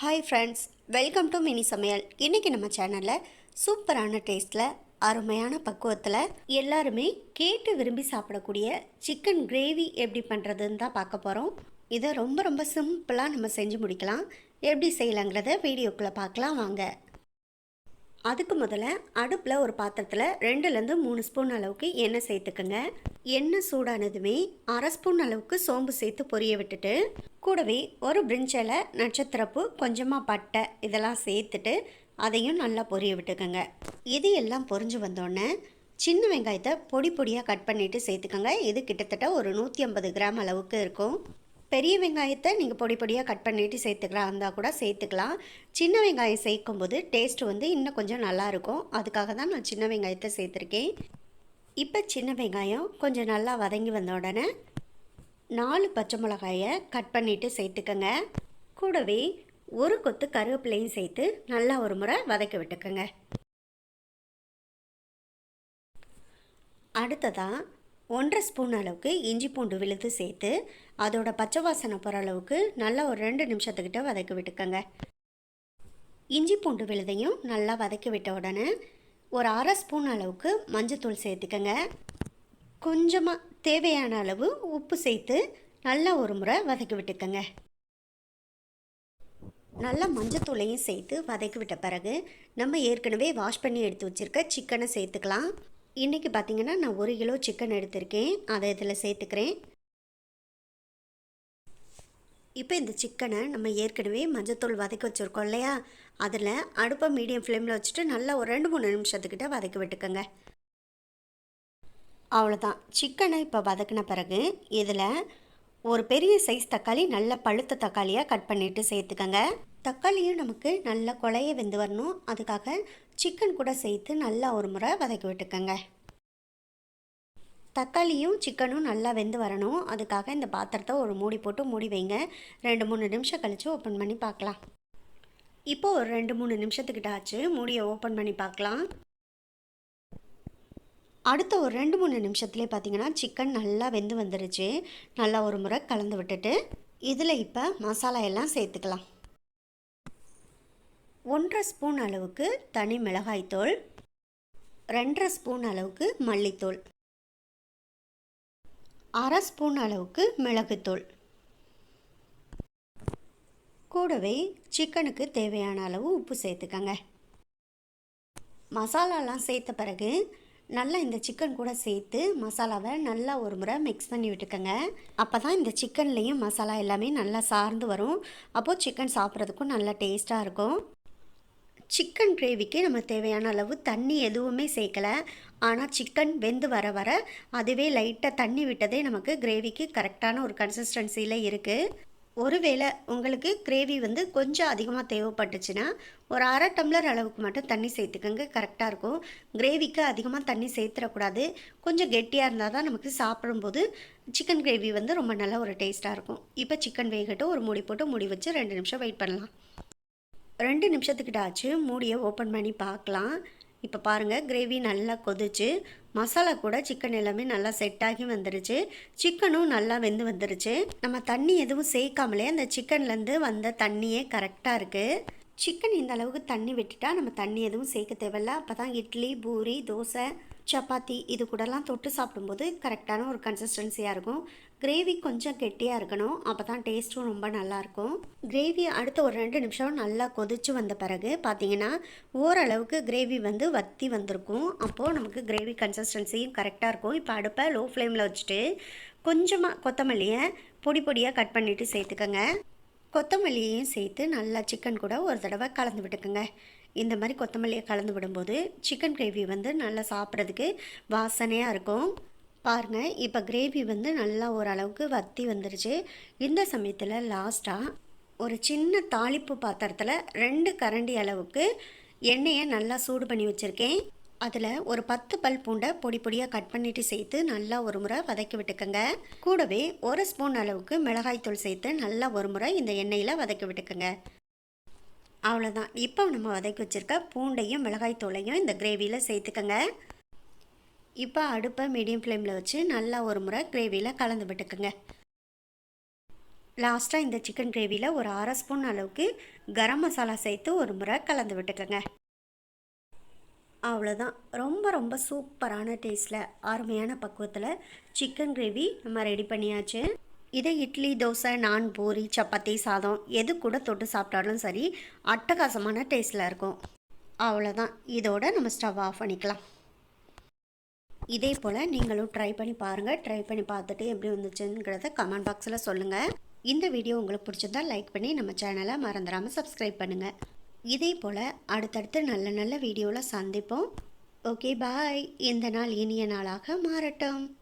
Hi friends welcome to mini Samayal இன்றைக்கி நம்ம சேனலில் சூப்பரான டேஸ்ட்டில் அருமையான பக்குவத்தில் எல்லாருமே கேட்டு விரும்பி சாப்பிடக்கூடிய சிக்கன் கிரேவி எப்படி பண்ணுறதுன்னு தான் பார்க்க போகிறோம் இதை ரொம்ப ரொம்ப சிம்பிளாக நம்ம செஞ்சு முடிக்கலாம். எப்படி செய்யலாங்கிறத வீடியோக்குள்ளே பார்க்கலாம். வாங்க. அதுக்கு முதல்ல அடுப்பில் ஒரு பாத்திரத்தில் ரெண்டுலேருந்து மூணு ஸ்பூன் அளவுக்கு எண்ணெய் சேர்த்துக்கோங்க. எண்ணெய் சூடானதுமே அரை ஸ்பூன் அளவுக்கு சோம்பு சேர்த்து பொரிய விட்டுட்டு கூடவே ஒரு பிரிஞ்சலை நட்சத்திரப்பு கொஞ்சமாக பட்டை இதெல்லாம் சேர்த்துட்டு அதையும் நல்லா பொரிய விட்டுக்கோங்க. இது எல்லாம் பொரிஞ்சு வந்தோடனே சின்ன வெங்காயத்தை பொடி பொடியாக கட் பண்ணிவிட்டு சேர்த்துக்கோங்க. இது கிட்டத்தட்ட ஒரு நூற்றி ஐம்பது கிராம் அளவுக்கு இருக்கும். பெரிய வெங்காயத்தை நீங்கள் பொடி பொடியாக கட் பண்ணிவிட்டு சேர்த்துக்கலாம். இருந்தால் கூட சேர்த்துக்கலாம். சின்ன வெங்காயம் சேர்க்கும்போது டேஸ்ட் வந்து இன்னும் கொஞ்சம் நல்லாயிருக்கும் அதுக்காக தான் நான் சின்ன வெங்காயத்தை சேர்த்துருக்கேன். இப்போ சின்ன வெங்காயம் கொஞ்சம் நல்லா வதங்கி வந்த உடனே நாலு பச்சை மிளகாயை கட் பண்ணிவிட்டு சேர்த்துக்கோங்க. கூடவே ஒரு கொத்து கருவேப்பிலையும் சேர்த்து நல்லா ஒரு முறை வதக்க விட்டுக்கோங்க. அடுத்ததாக ஒன்றரை ஸ்பூன் அளவுக்கு இஞ்சி பூண்டு விழுது சேர்த்து அதோட பச்சை வாசனை போகிற அளவுக்கு நல்லா ஒரு ரெண்டு நிமிஷத்துக்கிட்ட வதக்கி விட்டுக்கோங்க. இஞ்சி பூண்டு விழுதையும் நல்லா வதக்கி விட்ட உடனே ஒரு அரை ஸ்பூன் அளவுக்கு மஞ்சத்தூள் சேர்த்துக்கோங்க. கொஞ்சமாக தேவையான அளவு உப்பு சேர்த்து நல்லா ஒரு முறை வதக்கி விட்டுக்கோங்க. நல்லா மஞ்சத்தூளையும் சேர்த்து வதக்கி விட்ட பிறகு நம்ம ஏற்கனவே வாஷ் பண்ணி எடுத்து வச்சுருக்க சிக்கனை சேர்த்துக்கலாம். இன்றைக்கி பார்த்தீங்கன்னா நான் ஒரு கிலோ சிக்கன் எடுத்திருக்கேன். அதை இதில் சேர்த்துக்கிறேன். இப்போ இந்த சிக்கனை நம்ம ஏற்கனவே மஞ்சத்தூள் வதக்கி வச்சுருக்கோம் இல்லையா? அதில் அடுப்பை மீடியம் ஃப்ளேமில் வச்சுட்டு நல்லா ஒரு ரெண்டு மூணு நிமிஷத்துக்கிட்ட வதக்கி விட்டுக்கோங்க. அவ்வளோதான் சிக்கனை இப்போ வதக்கின பிறகு இதில் ஒரு பெரிய சைஸ் தக்காளி நல்ல பழுத்த தக்காளியாக கட் பண்ணிவிட்டு சேர்த்துக்கோங்க. தக்காளியும் நமக்கு நல்ல கொலைய வெந்து வரணும். அதுக்காக சிக்கன் கூட சேர்த்து நல்லா ஒரு முறை வதக்கி விட்டுக்கோங்க. தக்காளியும் சிக்கனும் நல்லா வெந்து வரணும். அதுக்காக இந்த பாத்திரத்தை ஒரு மூடி போட்டு மூடி வைங்க. ரெண்டு மூணு நிமிஷம் கழித்து ஓப்பன் பண்ணி பார்க்கலாம். இப்போது ஒரு ரெண்டு மூணு நிமிஷத்துக்கிட்ட ஆச்சு மூடியை ஓப்பன் பண்ணி பார்க்கலாம். அடுத்த ஒரு ரெண்டு மூணு நிமிஷத்துலேயே பார்த்தீங்கன்னா சிக்கன் நல்லா வெந்து வந்துருச்சு. நல்லா ஒரு முறை கலந்து விட்டுட்டு இதில் இப்போ மசாலா எல்லாம் சேர்த்துக்கலாம். ஒன்றரை ஸ்பூன் அளவுக்கு தனி மிளகாய்த்தூள் ரெண்டரை ஸ்பூன் அளவுக்கு மல்லித்தூள் அரை ஸ்பூன் அளவுக்கு மிளகுத்தூள். கூடவே சிக்கனுக்கு தேவையான அளவு உப்பு சேர்த்துக்கங்க. மசாலாலாம் சேர்த்த பிறகு நல்லா இந்த சிக்கன் கூட சேர்த்து மசாலாவை நல்லா ஒரு முறை மிக்ஸ் பண்ணி விட்டுக்கோங்க. அப்போ தான் இந்த சிக்கன்லேயும் மசாலா எல்லாமே நல்லா சார்ந்து வரும். அப்போது சிக்கன் சாப்பிட்றதுக்கும் நல்லா டேஸ்ட்டாக இருக்கும். சிக்கன் கிரேவிக்கு நம்ம தேவையான அளவு தண்ணி எதுவுமே சேர்க்கலை. ஆனால் சிக்கன் வெந்து வர வர அதுவே லைட்டாக தண்ணி விட்டதே நமக்கு கிரேவிக்கு கரெக்டான ஒரு கன்சிஸ்டன்சியில் இருக்குது ஒருவேளை உங்களுக்கு கிரேவி வந்து கொஞ்சம் அதிகமாக தேவைப்பட்டுச்சுன்னா ஒரு அரை டம்ளர் அளவுக்கு மட்டும் தண்ணி சேர்த்துக்கோங்க கரெக்டாக இருக்கும். கிரேவிக்கு அதிகமாக தண்ணி சேர்த்துடக்கூடாது. கொஞ்சம் கெட்டியாக இருந்தால் தான் நமக்கு சாப்பிடும்போது சிக்கன் கிரேவி வந்து ரொம்ப நல்ல ஒரு டேஸ்ட்டாக இருக்கும். இப்போ சிக்கன் வேகட்டும் ஒரு மூடி போட்டு மூடி வச்சு ரெண்டு நிமிஷம் வெயிட் பண்ணலாம். ரெண்டு நிமிஷத்துக்கிட்ட ஆச்சு. மூடியை ஓப்பன் பண்ணி பார்க்கலாம் இப்போ பாருங்கள் கிரேவி நல்லா கொதிச்சு மசாலா கூட சிக்கன் எல்லாமே நல்லா செட் ஆகி வந்துருச்சு. சிக்கனும் நல்லா வெந்து வந்துருச்சு. நம்ம தண்ணி எதுவும் சேர்க்காமலே அந்த சிக்கன்லேருந்து வந்த தண்ணியே கரெக்டாக இருக்குது சிக்கன் இந்த அளவுக்கு தண்ணி விட்டுட்டா நம்ம தண்ணி எதுவும் சேர்க்க தேவையில்ல. அப்போ தான் இட்லி பூரி தோசை சப்பாத்தி இது கூடலாம் தொட்டு சாப்பிடும்போது கரெக்டான ஒரு கன்சிஸ்டன்சியாக இருக்கும். கிரேவி கொஞ்சம் கெட்டியாக இருக்கணும் அப்போ தான் டேஸ்ட்டும் ரொம்ப நல்லாயிருக்கும். கிரேவி அடுத்த ஒரு ரெண்டு நிமிஷம் நல்லா கொதிச்சு வந்த பிறகு பார்த்தீங்கன்னா ஓரளவுக்கு கிரேவி வந்து வத்தி வந்திருக்கும். அப்போது நமக்கு கிரேவி கன்சிஸ்டன்சியும் கரெக்டாக இருக்கும். இப்போ அடுப்பை லோ ஃப்ளேமில் வச்சுட்டு கொஞ்சமாக கொத்தமல்லியை பொடி பொடியாக கட் பண்ணிவிட்டு சேர்த்துக்கோங்க. கொத்தமல்லியையும் சேர்த்து நல்லா சிக்கன் கூட ஒரு தடவை கலந்து விட்டுக்குங்க. இந்த மாதிரி கொத்தமல்லியை கலந்து விடும்போது சிக்கன் கிரேவி வந்து நல்லா சாப்பிட்றதுக்கு வாசனையாக இருக்கும். பாருங்கள் இப்போ கிரேவி வந்து நல்லா ஓரளவுக்கு வத்தி வந்துருச்சு. இந்த சமயத்தில் லாஸ்ட்டாக ஒரு சின்ன தாளிப்பு பாத்திரத்தில் ரெண்டு கரண்டி அளவுக்கு எண்ணெயை நல்லா சூடு பண்ணி வச்சுருக்கேன். அதில் ஒரு பத்து பல் பூண்டை பொடி பொடியாக கட் பண்ணிவிட்டு சேர்த்து நல்லா ஒரு முறை வதக்கி விட்டுக்கோங்க. கூடவே ஒரு ஸ்பூன் அளவுக்கு மிளகாய்த்தூள் சேர்த்து நல்லா ஒரு முறை இந்த எண்ணெயில் வதக்கி விட்டுக்கோங்க. அவ்வளோதான் இப்போ நம்ம வதக்கி வச்சுருக்க பூண்டையும் மிளகாய்த்தூளையும் இந்த கிரேவியில் சேர்த்துக்கோங்க. இப்போ அடுப்பை மீடியம் ஃப்ளேமில் வச்சு நல்லா ஒரு முறை கிரேவியில் கலந்து விட்டுக்குங்க. லாஸ்ட்டாக இந்த சிக்கன் கிரேவியில் ஒரு அரை ஸ்பூன் அளவுக்கு கரம் மசாலா சேர்த்து ஒரு முறை கலந்து விட்டுக்கோங்க. அவ்வளோதான் ரொம்ப ரொம்ப சூப்பரான டேஸ்ட்டில் அருமையான பக்குவத்தில் சிக்கன் கிரேவி நம்ம ரெடி பண்ணியாச்சு. இதை இட்லி தோசை நான் பூரி சப்பாத்தி சாதம் எது கூட தொட்டு சாப்பிட்டாலும் சரி அட்டகாசமான டேஸ்ட்டில் இருக்கும். அவ்வளோதான் இதோட நம்ம ஸ்டவ் ஆஃப் பண்ணிக்கலாம். இதே போல் நீங்களும் ட்ரை பண்ணி பாருங்கள் ட்ரை பண்ணி பார்த்துட்டு எப்படி வந்துச்சுங்கிறத கமெண்ட் பாக்ஸில் சொல்லுங்கள் இந்த வீடியோ உங்களுக்கு பிடிச்சிருந்தா லைக் பண்ணி நம்ம சேனலை மறந்துடாமல் சப்ஸ்கிரைப் பண்ணுங்கள் இதே போல் அடுத்தடுத்து நல்ல நல்ல வீடியோவில் சந்திப்போம். ஓகே பாய் இந்த நாள் இனிய நாளாக மாறட்டும்.